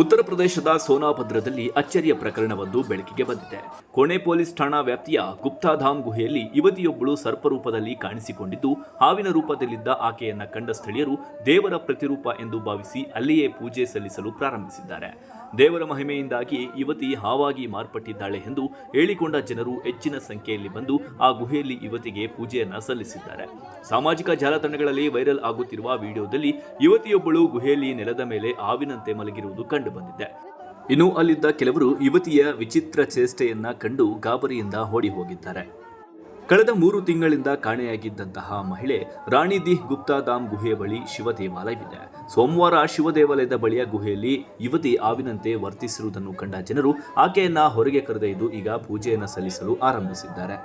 ಉತ್ತರ ಪ್ರದೇಶದ ಸೋನಾಭದ್ರದಲ್ಲಿ ಅಚ್ಚರಿಯ ಪ್ರಕರಣವೊಂದು ಬೆಳಕಿಗೆ ಬಂದಿದೆ. ಕೋಣೆ ಪೊಲೀಸ್ ಠಾಣಾ ವ್ಯಾಪ್ತಿಯ ಗುಪ್ತಾಧಾಮ್ ಗುಹೆಯಲ್ಲಿ ಯುವತಿಯೊಬ್ಬಳು ಸರ್ಪರೂಪದಲ್ಲಿ ಕಾಣಿಸಿಕೊಂಡಿದ್ದು, ಹಾವಿನ ರೂಪದಲ್ಲಿದ್ದ ಆಕೆಯನ್ನ ಕಂಡ ಸ್ಥಳೀಯರು ದೇವರ ಪ್ರತಿರೂಪ ಎಂದು ಭಾವಿಸಿ ಅಲ್ಲಿಯೇ ಪೂಜೆ ಸಲ್ಲಿಸಲು ಪ್ರಾರಂಭಿಸಿದ್ದಾರೆ. ದೇವರ ಮಹಿಮೆಯಿಂದಾಗಿ ಯುವತಿ ಹಾವಾಗಿ ಮಾರ್ಪಟ್ಟಿದ್ದಾಳೆ ಎಂದು ಹೇಳಿಕೊಂಡ ಜನರು ಹೆಚ್ಚಿನ ಸಂಖ್ಯೆಯಲ್ಲಿ ಬಂದು ಆ ಗುಹೆಯಲ್ಲಿ ಯುವತಿಗೆ ಪೂಜೆಯನ್ನು ಸಲ್ಲಿಸಿದ್ದಾರೆ. ಸಾಮಾಜಿಕ ಜಾಲತಾಣಗಳಲ್ಲಿ ವೈರಲ್ ಆಗುತ್ತಿರುವ ವಿಡಿಯೋದಲ್ಲಿ ಯುವತಿಯೊಬ್ಬಳು ಗುಹೆಯಲ್ಲಿ ನೆಲದ ಮೇಲೆ ಹಾವಿನಂತೆ ಮಲಗಿರುವುದು ಕಂಡುಬಂದಿದೆ. ಇನ್ನು ಅಲ್ಲಿದ್ದ ಕೆಲವರು ಯುವತಿಯ ವಿಚಿತ್ರ ಚೇಷ್ಟೆಯನ್ನ ಕಂಡು ಗಾಬರಿಯಿಂದ ಓಡಿ ಹೋಗಿದ್ದಾರೆ. ಕಳೆದ ಮೂರು ತಿಂಗಳಿಂದ ಕಾಣೆಯಾಗಿದ್ದಂತಹ ಮಹಿಳೆ ರಾಣಿದಿ ಗುಪ್ತಾಧಾಮ್ ಗುಹೆಯ ಬಳಿ ಶಿವ ದೇವಾಲಯವಿದೆ. ಸೋಮವಾರ ಶಿವ ದೇವಾಲಯದ ಬಳಿಯ ಗುಹೆಯಲ್ಲಿ ಯುವತಿ ಆವಿನಂತೆ ವರ್ತಿಸಿರುವುದನ್ನು ಕಂಡ ಜನರು ಆಕೆಯನ್ನ ಹೊರಗೆ ಕರೆದೊಯ್ದು ಈಗ ಪೂಜೆಯನ್ನು ಸಲ್ಲಿಸಲು ಆರಂಭಿಸಿದ್ದಾರೆ.